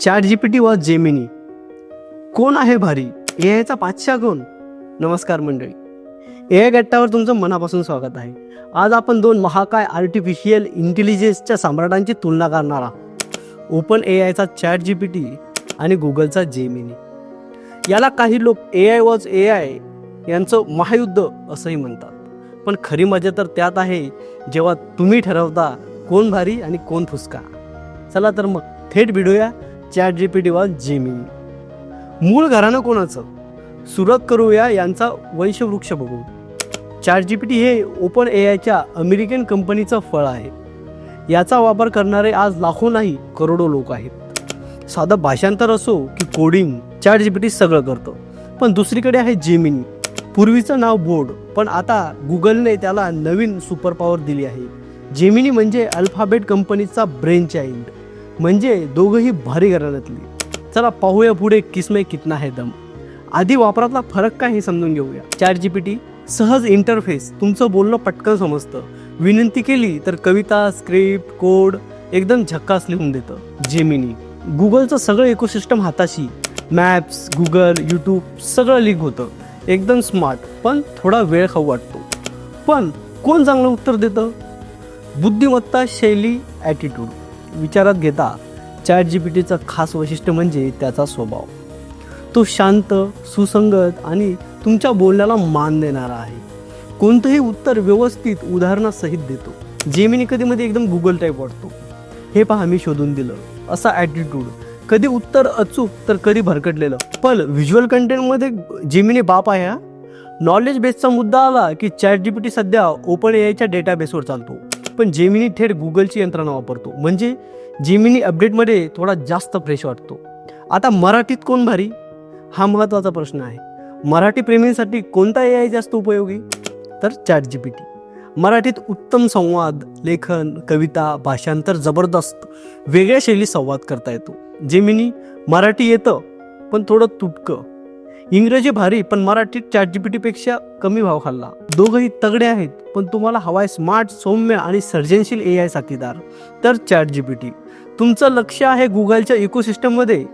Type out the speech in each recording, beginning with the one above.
Chat G P T व Gemini. कोण आहे भारी? ए आयचा पाचशा कोण? नमस्कार मंडळी. ए आय गट्टावर तुमचं मनापासून स्वागत आहे. आज आपण दोन महाकाय आर्टिफिशियल इंटेलिजन्सच्या सम्राटांची तुलना करणार आहोत. ओपन ए आयचा चॅट जी पी टी आणि गुगलचा जेमिनी. याला काही लोक A I vs A I यांचं महायुद्ध असंही म्हणतात. पण खरी मजा तर त्यात आहे जेव्हा तुम्ही ठरवता कोण भारी आणि कोण फुसका. चला तर मग थेट भिडूया चॅट जी पी टी वा जेमिनी. मूळ घराणं कोणाचं? सुरत करूया यांचा वंशवृक्ष बघू चॅट जी पी टी हे ओपन ए आयच्या अमेरिकन कंपनीचं फळ आहे. याचा वापर करणारे आज लाखो नाही करोडो लोक आहेत. साधं भाषांतर असो की coding chat G P T सगळं करतं. पण दुसरीकडे आहे जेमिनी. पूर्वीचं नाव बोर्ड पण आता गुगलने त्याला नवीन सुपर पॉवर दिली आहे. जेमिनी म्हणजे अल्फाबेट कंपनीचा ब्रेन चाइल्ड. म्हणजे दोघंही भारी घराण्यातली. चला पाहूया पुढे किसमे कितना है दम. आधी वापरातला फरक काय हे समजून घेऊया. चार जी पी टी सहज इंटरफेस तुमचं बोलणं पटकन समजतं. विनंती केली तर कविता स्क्रिप्ट कोड एकदम झक्कास लिहून देतं. जेमिनी गुगलचं सगळं इकोसिस्टम हाताशी मॅप्स गुगल यूट्यूब सगळं लिंक होतं. एकदम स्मार्ट पण थोडा वेळ खाऊ वाटतो. पण कोण चांगलं उत्तर देतं? बुद्धिमत्ता शैली ॲटिट्यूड विचारात घेता चॅट जी पी टीचं खास वैशिष्ट्य म्हणजे त्याचा स्वभाव. तो शांत सुसंगत आणि तुमच्या बोलण्याला मान देणारा आहे. कोणतंही उत्तर व्यवस्थित उदाहरणासहित देतो. जेमिनी कधीमध्ये एकदम गुगल टाईप वाटतो. हे पहा मी शोधून दिलं. असा ॲटिट्यूड कधी उत्तर अचूक तर कधी भरकटलेलं. पण व्हिज्युअल कंटेंटमध्ये जेमिनी बाप आहे हा. नॉलेज बेसचा मुद्दा आला की चॅट जी पी टी सध्या ओपन ए आयच्या डेटाबेसवर चालतो. पण जेमिनी थेट गुगलची यंत्रणा वापरतो. म्हणजे जेमिनी अपडेटमध्ये थोडा जास्त फ्रेश वाटतो. आता मराठीत कोण भारी? हा महत्त्वाचा प्रश्न आहे. मराठी प्रेमींसाठी कोणता ए आय जास्त उपयोगी? तर चॅट जी पी टी मराठीत उत्तम संवाद लेखन कविता भाषांतर जबरदस्त वेगळ्या शैलीत संवाद करता येतो. जेमिनी मराठी येतं पण थोडं तुटकं. इंग्रजी भारी पण मराठीत चॅटजीपीटीपेक्षा कमी भाव खाल्ला. दोघंही तगडे आहेत पण तुम्हाला हवाय स्मार्ट सौम्य आणि सर्जनशील ए आय साथीदार. तर चॅटजीपीटी तुमचं लक्ष आहे गुगलच्या इकोसिस्टममध्ये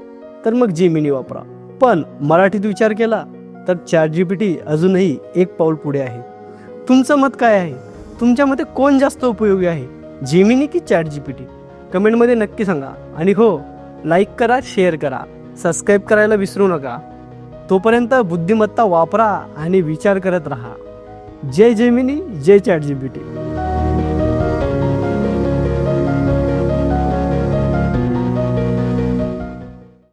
तर मग जेमिनी वापरा. पण मराठीत विचार केला तर चॅटजीपीटी अजूनही एक पाऊल पुढे आहे. तुमचं मत काय आहे? तुमच्या मते कोण जास्त उपयोगी आहे जेमिनी की चॅटजीपीटी कमेंटमध्ये नक्की सांगा. आणि हो लाईक करा शेअर करा. सबस्क्राईब करायला विसरू नका. तोपर्यंत बुद्धिमत्ता वापरा आणि विचार करत राहा. जय जेमिनी जय चॅट जी टी